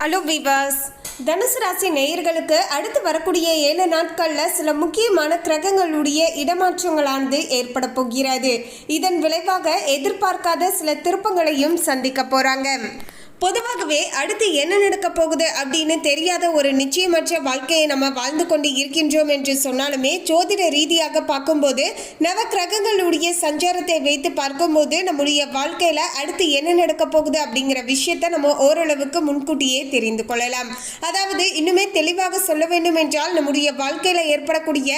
Hello விவாஸ் தனுசு ராசி நேயர்களுக்கு அடுத்து வரக்கூடிய ஏழு நாட்களில் சில முக்கியமான கிரகங்களுடைய இடமாற்றங்களானது ஏற்பட போகிறது. இதன் விளைவாக எதிர்பார்க்காத சில திருப்பங்களையும் சந்திக்க போகிறாங்க பொதுவாகவே அடுத்து என்ன நடக்க போகுது அப்படின்னு தெரியாத ஒரு நிச்சயமற்ற வாழ்க்கையை நம்ம வாழ்ந்து கொண்டு இருக்கின்றோம் என்று சொன்னாலுமே ஜோதிட ரீதியாக பார்க்கும்போது நவ கிரகங்களுடைய சஞ்சாரத்தை வைத்து பார்க்கும்போது நம்முடைய வாழ்க்கையில அடுத்து என்ன நடக்க போகுது அப்படிங்கிற விஷயத்தை நம்ம ஓரளவுக்கு முன்கூட்டியே தெரிந்து கொள்ளலாம். அதாவது இன்னுமே தெளிவாக சொல்ல வேண்டும் என்றால் நம்முடைய வாழ்க்கையில ஏற்படக்கூடிய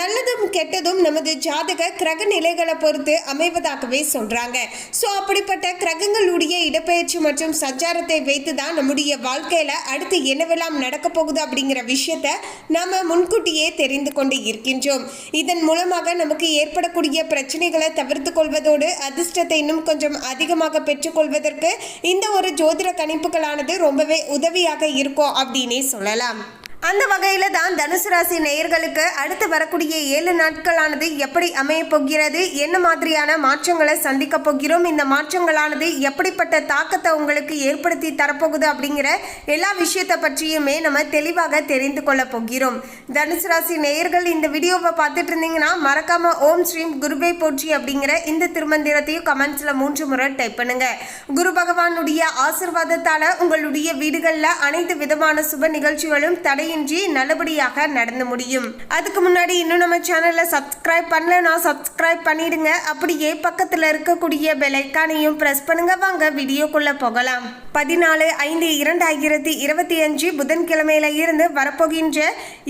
நல்லதும் கெட்டதும் நமது ஜாதக கிரக நிலைகளை பொறுத்து அமைவதாகவே சொல்றாங்க. ஸோ அப்படிப்பட்ட கிரகங்களுடைய இடப்பெயர்ச்சி மற்றும் சஞ்சார சஞ்சாரத்தை வைத்து தான் நம்முடைய வாழ்க்கையில அடுத்து என்னவெல்லாம் நடக்க போகுது அப்படிங்கிற விஷயத்த நாம முன்கூட்டியே தெரிந்து கொண்டு இருக்கின்றோம். இதன் மூலமாக நமக்கு ஏற்படக்கூடிய பிரச்சனைகளை தவிர்த்து கொள்வதோடு அதிர்ஷ்டத்தை இன்னும் கொஞ்சம் அதிகமாக பெற்றுக்கொள்வதற்கு இந்த ஒரு ஜோதிட கணிப்புகளானது ரொம்பவே உதவியாக இருக்கும் அப்படின்னே சொல்லலாம். அந்த வகையில தான் தனுசு ராசி நேயர்களுக்கு அடுத்து வரக்கூடிய ஏழு நாட்களானது எப்படி அமைய போகிறது? என்ன மாதிரியான மாற்றங்களை சந்திக்க போகிறோம்? இந்த மாற்றங்களானது எப்படிப்பட்ட தாக்கத்தை உங்களுக்கு ஏற்படுத்தி தரப்போகுது அப்படிங்கிற எல்லா விஷயத்தை பற்றியுமே நம்ம தெளிவாக தெரிந்து கொள்ள போகிறோம். தனுசு ராசி நேயர்கள் இந்த வீடியோவை பார்த்துட்டு இருந்தீங்கன்னா மறக்காம ஓம் ஸ்ரீம் குருவே போற்றி அப்படிங்கிற இந்த திருமந்திரத்தையும் கமெண்ட்ஸ்ல மூன்று முறை டைப் பண்ணுங்க. குரு பகவானுடைய ஆசிர்வாதத்தால உங்களுடைய வீடுகளில் அனைத்து விதமான சுப நிகழ்ச்சிகளும் தடை தடையின்றி நல்லபடியாக நடந்து முடியும். அதுக்கு முன்னாடி இன்னும் நம்ம சேனலை சப்ஸ்கிரைப் பண்ணலன்னா சப்ஸ்கிரைப் பண்ணிடுங்க. அப்படியே பக்கத்தில் இருக்கக்கூடிய பெலைக்கானையும் ப்ரெஸ் பண்ணுங்க. வாங்க வீடியோக்குள்ள போகலாம். பதினாலு ஐந்து இரண்டாயிரத்தி இருபத்தி அஞ்சு புதன்கிழமையில இருந்து வரப்போகின்ற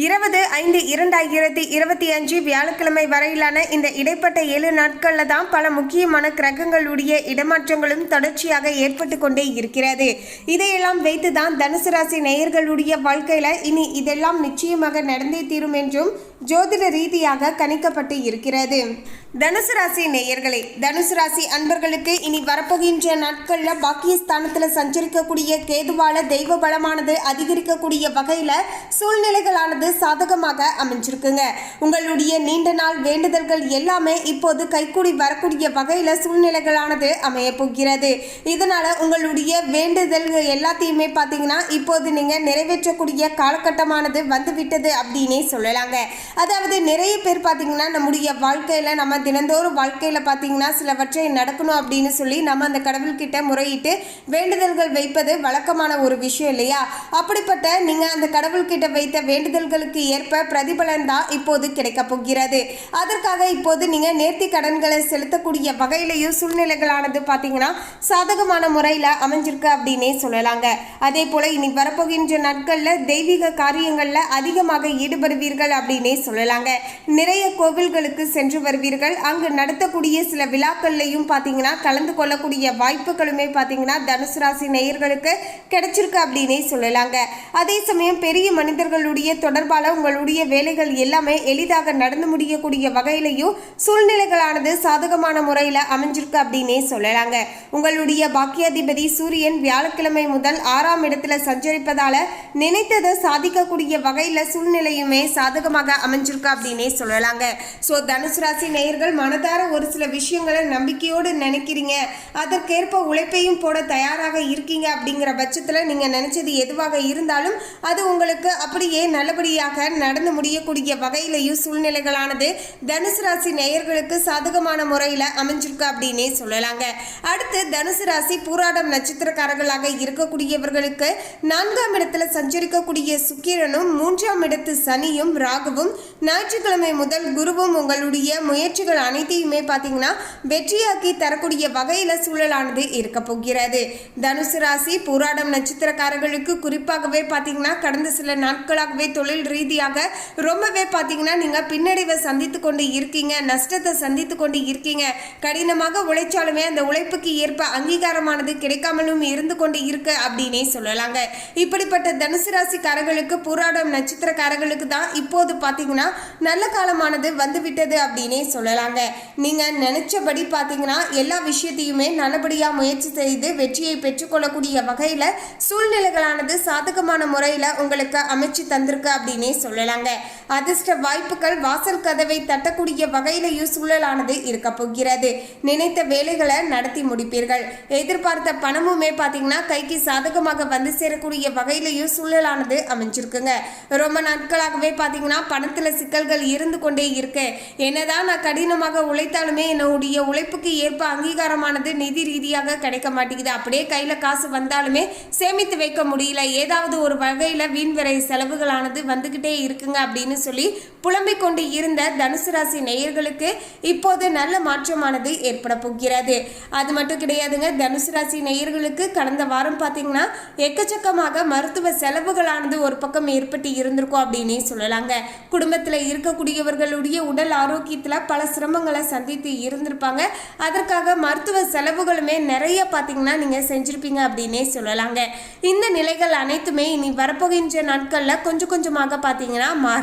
இருபது ஐந்து இரண்டாயிரத்தி இருபத்தி அஞ்சு வியாழக்கிழமை வரையிலான இந்த இடைப்பட்ட ஏழு நாட்களில் தான் பல முக்கியமான கிரகங்களுடைய இடமாற்றங்களும் தொடர்ச்சியாக ஏற்பட்டு கொண்டே இருக்கிறது. இதையெல்லாம் வைத்து தான் தனுசு ராசி நேயர்களுடைய வாழ்க்கையில இனி இதெல்லாம் நிச்சயமாக நடந்தே தீரும் என்றும் ஜோதிட ரீதியாக கணிக்கப்பட்டு இருக்கிறது. தனுசு ராசி நேயர்களே தனுசு ராசி அன்பர்களுக்கு இனி வரப்போகின்ற நாட்களில் பாக்கியஸ்தானத்தில் சஞ்சரிக்கக்கூடிய கேதுவால தெய்வ பலமானது அதிகரிக்கக்கூடிய வகையில் சூழ்நிலைகளானது சாதகமாக அமைஞ்சிருக்குங்க. உங்களுடைய நீண்ட நாள் வேண்டுதல்கள் எல்லாமே இப்போது கைக்கூடி வரக்கூடிய வகையில் சூழ்நிலைகளானது அமைய போகிறது. இதனால் உங்களுடைய வேண்டுதல்கள் எல்லாத்தையுமே பார்த்தீங்கன்னா இப்போது நீங்கள் நிறைவேற்றக்கூடிய காலகட்டமானது வந்துவிட்டது அப்படின்னே சொல்லலாங்க. அதாவது நிறைய பேர் பார்த்தீங்கன்னா நம்முடைய வாழ்க்கையில் நம்ம தினந்தோறும் வாழ்க்கையில் பார்த்தீங்கன்னா சிலவற்றை நடக்கணும் அப்படின்னு சொல்லி நம்ம அந்த கடவுள்கிட்ட முறையிட்டு வேண்டுதல்கள் வைப்பது வழக்கமான ஒரு விஷயம் இல்லையா? அப்படிப்பட்ட நீங்கள் அந்த கடவுள்கிட்ட வைத்த வேண்டுதல்களுக்கு ஏற்ப பிரதிபலன் தான் இப்போது கிடைக்கப் போகிறது. அதற்காக இப்போது நீங்கள் நேர்த்தி கடன்களை செலுத்தக்கூடிய வகையிலையும் சூழ்நிலைகளானது பார்த்தீங்கன்னா சாதகமான முறையில் அமைஞ்சிருக்கு அப்படின்னே சொல்லலாங்க. அதே போல் இனி வரப்போகின்ற நாட்களில் தெய்வீக காரியங்களில் அதிகமாக ஈடுபடுவீர்கள் அப்படின்னே சொல்லலாங்க நிறைய கோவில்களுக்கு சென்று வருவீர்கள். அங்கு நடத்தக்கூடிய சில விழாக்கள்லையும் பார்த்தீங்கன்னா கலந்து கொள்ளக்கூடிய வாய்ப்புகளுமே பார்த்தீங்கன்னா தனுசு ராசி நேயர்களுக்கு கிடைச்சிருக்கு அப்படின்னே சொல்லலாங்க. அதே சமயம் பெரிய மனிதர்களுடைய தொடர்பால் உங்களுடைய வேலைகள் எல்லாமே எளிதாக நடந்து முடியக்கூடிய வகையிலையும் சூழ்நிலைகளானது சாதகமான முறையில் அமைஞ்சிருக்கு அப்படின்னே சொல்லலாங்க. உங்களுடைய பாக்கியாதிபதி சூரியன் வியாழக்கிழமை முதல் ஆறாம் இடத்துல சஞ்சரிப்பதால் நினைத்ததை சாதிக்கக்கூடிய வகையில் சூழ்நிலையுமே சாதகமாக அமை அமைஞ்சிருக்கு அப்படின்னே சொல்லலாங்க. ஸோ தனுசு ராசி நேயர்கள் மனதார ஒரு சில விஷயங்களை நம்பிக்கையோடு நினைக்கிறீங்க. அதற்கேற்ப உழைப்பையும் போட தயாராக இருக்கீங்க அப்படிங்கிற பட்சத்தில் நீங்கள் நினச்சது எதுவாக இருந்தாலும் அது உங்களுக்கு அப்படியே நல்லபடியாக நடந்து முடியக்கூடிய வகையிலையும் சூழ்நிலைகளானது தனுசு ராசி நேயர்களுக்கு சாதகமான முறையில் அமைஞ்சிருக்கு அப்படின்னே சொல்லலாங்க. அடுத்து தனுசு ராசி பூராடம் நட்சத்திரக்காரர்களாக இருக்கக்கூடியவர்களுக்கு நான்காம் இடத்துல சஞ்சரிக்கக்கூடிய சுக்கிரனும் மூன்றாம் இடத்து சனியும் ராகுவும் ஞாயிற்றுக்கிழமை முதல் குருவும் உங்களுடைய முயற்சிகள் அனைத்தையுமே பார்த்தீங்கன்னா வெற்றியாக்கி தரக்கூடிய வகையில் சூழலானது இருக்க போகிறது. தனுசு ராசி போராடம் நட்சத்திரக்காரர்களுக்கு குறிப்பாகவே பார்த்தீங்கன்னா கடந்த சில நாட்களாகவே தொழில் ரீதியாக ரொம்பவே பார்த்தீங்கன்னா நீங்கள் பின்னடைவை சந்தித்து கொண்டு இருக்கீங்க நஷ்டத்தை சந்தித்து கொண்டு இருக்கீங்க. கடினமாக உழைச்சாலுமே அந்த உழைப்புக்கு ஏற்ப அங்கீகாரமானது கிடைக்காமலும் இருந்து கொண்டு இருக்கு அப்படின்னே சொல்லலாங்க. இப்படிப்பட்ட தனுசு ராசிக்காரர்களுக்கு பூராடம் நட்சத்திரக்காரர்களுக்கு தான் இப்போது பார்த்தீங்கன்னா பார்த்தீங்கன்னா நல்ல காலமானது வந்துவிட்டது அப்படின்னே சொல்லலாங்க. நீங்கள் நினச்சபடி பார்த்தீங்கன்னா எல்லா விஷயத்தையுமே நல்லபடியாக முயற்சி செய்து வெற்றியை பெற்றுக்கொள்ளக்கூடிய வகையில் சூழ்நிலைகளானது சாதகமான முறையில் உங்களுக்கு அமைச்சு தந்திருக்கு அப்படின்னே சொல்லலாங்க. அதிர்ஷ்ட வாய்ப்புகள் வாசல் கதவை தட்டக்கூடிய வகையிலையும் சூழலானது இருக்க போகிறது. நினைத்த வேலைகளை நடத்தி முடிப்பீர்கள். எதிர்பார்த்த பணமுமே பார்த்தீங்கன்னா கைக்கு சாதகமாக வந்து சேரக்கூடிய வகையிலையும் சூழலானது அமைஞ்சிருக்குங்க. ரொம்ப நாட்களாகவே பார்த்தீங்கன்னா பணத்தில் சிக்கல்கள் இருந்து கொண்டே இருக்க. என்னதான் நான் கடினமாக உழைத்தாலுமே என்னுடைய உழைப்புக்கு ஏற்ப அங்கீகாரமானது நிதி ரீதியாக கிடைக்க மாட்டேங்குது. அப்படியே கையில் காசு வந்தாலுமே சேமித்து வைக்க முடியல. ஏதாவது ஒரு வகையில் வீண் விரை செலவுகளானது வந்துக்கிட்டே இருக்குங்க அப்படின்னு சொல்லி புலம்பிக் கொண்டு இருந்த தனுசு ராசி நேயர்களுக்கு இப்போது நல்ல மாற்றமானது ஏற்பட போகிறது. அது மட்டும் கிடையாதுங்க தனுசு ராசி நேயர்களுக்கு கடந்த வாரம் பார்த்தீங்கன்னா எக்கச்சக்கமாக மருத்துவ செலவுகளானது ஒரு பக்கம் ஏற்பட்டு இருந்திருக்கும் அப்படின்னே சொல்லலாங்க. குடும்பத்தில் இருக்கக்கூடியவர்களுடைய உடல் ஆரோக்கியத்தில் பல சிரமங்களை சந்தித்து இருந்திருப்பாங்க. அதற்காக மருத்துவ செலவுகளுமே நிறைய பார்த்தீங்கன்னா நீங்கள் செஞ்சுருப்பீங்க அப்படின்னே சொல்லலாங்க. இந்த நிலைகள் அனைத்துமே இனி வரப்போகின்ற நாட்களில் கொஞ்சம் கொஞ்சமாக பார்த்தீங்கன்னா மா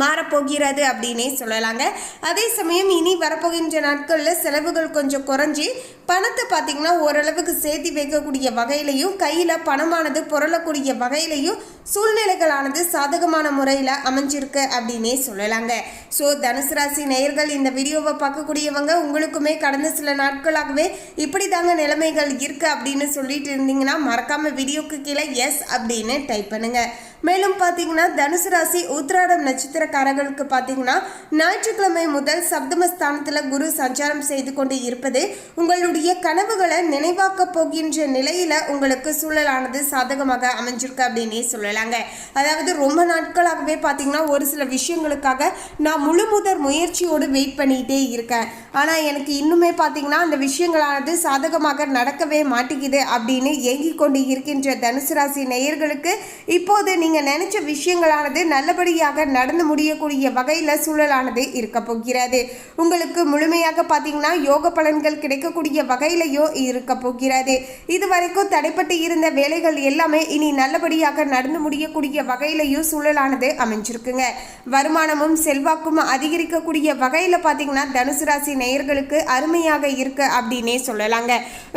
மாறப்போகிறது அப்படின்னே சொல்லலாங்க. அதே சமயம் இனி வரப்போகின்ற நாட்களில் செலவுகள் கொஞ்சம் குறைஞ்சி பணத்தை பார்த்திங்கன்னா ஓரளவுக்கு சேர்த்து வைக்கக்கூடிய வகையிலையும் கையில் பணமானது புரளக்கூடிய வகையிலையும் சூழ்நிலைகளானது சாதகமான முறையில் அமைஞ்சிருக்கு அப்படின்னே சொல்லலாங்க. ஸோ தனுசு ராசி நேயர்கள் இந்த வீடியோவை பார்க்கக்கூடியவங்க உங்களுக்குமே கடந்த சில நாட்களாகவே இப்படி தாங்க நிலைமைகள் இருக்குது அப்படின்னு சொல்லிட்டு இருந்தீங்கன்னா மறக்காமல் வீடியோக்கு கீழே எஸ் அப்படின்னு டைப் பண்ணுங்கள் மேலும் பார்த்தீங்கன்னா தனுசு ராசி உத்திராடம் நட்சத்திரக்காரர்களுக்கு பார்த்தீங்கன்னா ஞாயிற்றுக்கிழமை முதல் சப்தமஸ்தானத்தில் குரு சஞ்சாரம் செய்து கொண்டு இருப்பது உங்களுடைய கனவுகளை நினைவாக்க போகின்ற நிலையில உங்களுக்கு சூழலானது சாதகமாக அமைஞ்சிருக்கு அப்படின்னே சொல்லலாங்க. அதாவது ரொம்ப நாட்களாகவே பார்த்தீங்கன்னா ஒரு சில விஷயங்களுக்காக நான் முழு முதற் முயற்சியோடு வெயிட் பண்ணிகிட்டே இருக்கேன். ஆனால் எனக்கு இன்னுமே பார்த்தீங்கன்னா அந்த விஷயங்களானது சாதகமாக நடக்கவே மாட்டேங்குது அப்படின்னு ஏங்கிக் கொண்டு இருக்கின்ற தனுசு ராசி நேயர்களுக்கு இப்போது நீங்கள் நினைச்ச விஷயங்களானது நல்லபடியாக நடந்து முடியக்கூடிய வகையில் சூழலானது இருக்க போகிறது. உங்களுக்கு முழுமையாக பார்த்தீங்கன்னா யோக பலன்கள் கிடைக்கக்கூடிய வகையிலையோ இருக்க போகிறது. இதுவரைக்கும் தடைப்பட்டு இருந்த வேலைகள் எல்லாமே இனி நல்லபடியாக நடந்து முடியக்கூடிய வகையிலையும் சூழலானது அமைஞ்சிருக்குங்க. வருமானமும் செல்வாக்கும் அதிகரிக்கக்கூடிய வகையில் பார்த்தீங்கன்னா தனுசு ராசி நேயர்களுக்கு அருமையாக இருக்கு அப்படின்னே சொல்லலாங்க.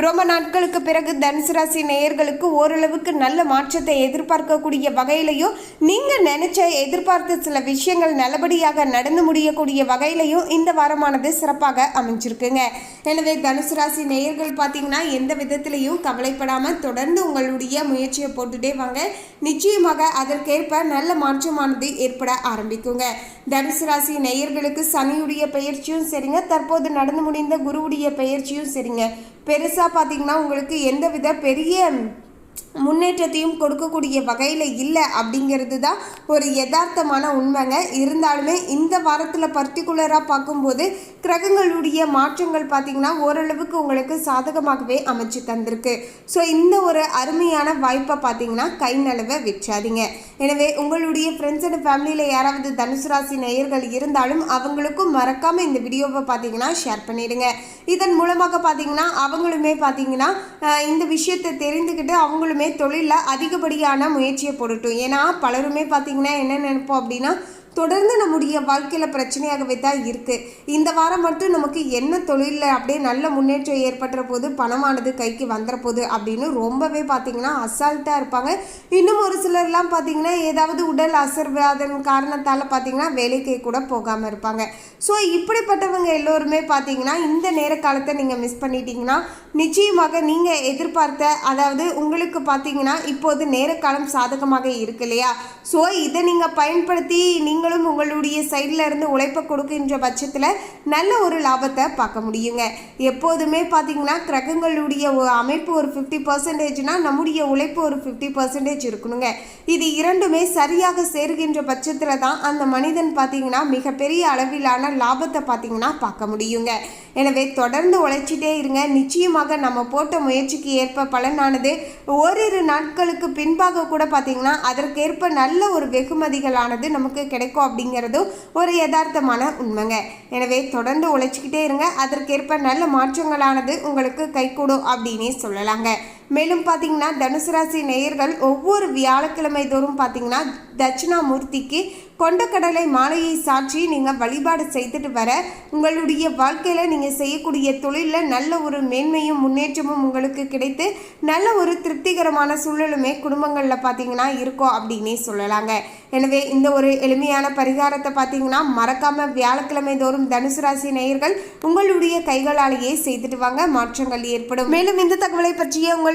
ரொம்ப நாட்களுக்கு பிறகு தனுசு ராசி நேயர்களுக்கு ஓரளவுக்கு நல்ல மாற்றத்தை எதிர்பார்க்கக்கூடிய வகையிலையும் நீங்கள் நினைச்ச எதிர்பார்த்த சில விஷயங்கள் நல்லபடியாக நடந்து முடியக்கூடிய வகையிலையும் இந்த வாரமானது சிறப்பாக அமைஞ்சிருக்குங்க. எனவே தனுசு ராசி நேயர்கள் பார்த்தீங்கன்னா எந்த விதத்திலையும் கவலைப்படாமல் தொடர்ந்து உங்களுடைய முயற்சியை போட்டுட்டே வாங்க. நிச்சயமாக அதற்கேற்ப நல்ல மாற்றமானது ஏற்பட ஆரம்பிக்குங்க. தனுசு ராசி நேயர்களுக்கு சனியுடைய பயிற்சியும் சரிங்க. தற்போது நடந்து முடிந்த குருவுடைய பயிற்சியும் சரிங்க. பெருசாக பார்த்தீங்கன்னா உங்களுக்கு எந்தவித பெரிய முன்னேற்றத்தையும் கொடுக்கக்கூடிய வகையில் இல்லை அப்படிங்கிறது தான் ஒரு யதார்த்தமான உண்மைங்க. இருந்தாலுமே இந்த வாரத்தில் பர்டிகுலராக பார்க்கும்போது கிரகங்களுடைய மாற்றங்கள் பார்த்திங்கன்னா ஓரளவுக்கு உங்களுக்கு சாதகமாகவே அமைச்சு தந்திருக்கு. ஸோ இந்த ஒரு அருமையான வாய்ப்பை பார்த்தீங்கன்னா கை நழுவ விற்றாதீங்க எனவே உங்களுடைய ஃப்ரெண்ட்ஸ் அண்ட் ஃபேமிலியில் யாராவது தனுசு ராசி நேயர்கள் இருந்தாலும் அவங்களுக்கும் மறக்காமல் இந்த வீடியோவை பார்த்தீங்கன்னா ஷேர் பண்ணிடுங்க. இதன் மூலமாக பார்த்தீங்கன்னா அவங்களுமே பார்த்தீங்கன்னா இந்த விஷயத்தை தெரிந்துக்கிட்டு அவங்களுமே தொழிலில் அதிகப்படியான முயற்சியை போடட்டும் ஏன்னா பலருமே பார்த்தீங்கன்னா என்ன நினைப்போம் அப்படின்னா தொடர்ந்து நம்முடைய வாழ்க்கையில் பிரச்சனையாகவே தான் இருக்குது இந்த வாரம் மட்டும் நமக்கு என்ன தொழிலில் அப்படியே நல்ல முன்னேற்றம் ஏற்பட்டுற போது பணமானது கைக்கு வந்துற போது அப்படின்னு ரொம்பவே பார்த்தீங்கன்னா அசால்ட்டாக இருப்பாங்க. இன்னும் ஒரு சிலர்லாம் பார்த்திங்கன்னா ஏதாவது உடல் அசர்வாதன் காரணத்தால் பார்த்தீங்கன்னா வேலைக்கு கூட போகாமல் இருப்பாங்க. ஸோ இப்படிப்பட்டவங்க எல்லோருமே பார்த்தீங்கன்னா இந்த நேர காலத்தை நீங்கள் மிஸ் பண்ணிட்டீங்கன்னா நிச்சயமாக நீங்கள் எதிர்பார்த்த அதாவது உங்களுக்கு பார்த்தீங்கன்னா இப்போது நேர காலம் சாதகமாக இருக்கு இல்லையா? ஸோ இதை நீங்கள் பயன்படுத்தி நீங்கள் நீங்களும் உங்களுடைய சைடில் இருந்து உழைப்பை கொடுக்கின்ற பட்சத்தில் நல்ல ஒரு லாபத்தை பார்க்க முடியுங்க. எப்போதுமே பார்த்தீங்கன்னா கிரகங்களுடைய அமைப்பு ஒரு ஃபிஃப்டி பர்சன்டேஜ்னால் நம்முடைய உழைப்பு ஒரு ஃபிஃப்டி பர்சன்டேஜ் இருக்கணுங்க. இது இரண்டுமே சரியாக சேருகின்ற பட்சத்தில் தான் அந்த மனிதன் பார்த்தீங்கன்னா மிகப்பெரிய அளவிலான லாபத்தை பார்த்தீங்கன்னா பார்க்க முடியுங்க. எனவே தொடர்ந்து உழைச்சிட்டே இருங்க. நிச்சயமாக நம்ம போட்ட முயற்சிக்கு ஏற்ப பலனானது ஓரிரு நாட்களுக்கு பின்பாக கூட பார்த்திங்கன்னா அதற்கேற்ப நல்ல ஒரு வெகுமதிகளானது நமக்கு கிடைக்கும் அப்படிங்கிறதும் ஒரு யதார்த்தமான உண்மைங்க. எனவே தொடர்ந்து உழைச்சிக்கிட்டே இருங்க. அதற்கேற்ப நல்ல மாற்றங்களானது உங்களுக்கு கைகூடும் அப்படின்னே சொல்லலாங்க. மேலும் பார்த்தீங்கன்னா தனுசு ராசி நேயர்கள் ஒவ்வொரு வியாழக்கிழமை தோறும் பார்த்தீங்கன்னா தட்சிணாமூர்த்திக்கு கொண்டக்கடலை மாலையை சாற்றி நீங்கள் வழிபாடு செய்துட்டு வர உங்களுடைய வாழ்க்கையில் நீங்கள் செய்யக்கூடிய தொழிலில் நல்ல ஒரு மேன்மையும் முன்னேற்றமும் உங்களுக்கு கிடைத்து நல்ல ஒரு திருப்திகரமான சூழலுமே குடும்பங்களில் பார்த்தீங்கன்னா இருக்கும் அப்படின்னே சொல்லலாங்க. எனவே இந்த ஒரு எளிமையான பரிகாரத்தை பார்த்தீங்கன்னா மறக்காமல் வியாழக்கிழமை தோறும் தனுசு ராசி நேயர்கள் உங்களுடைய கைகளாலேயே செய்துட்டு வாங்க மாற்றங்கள் ஏற்படும். மேலும் இந்த தகவலை பற்றிய உங்கள்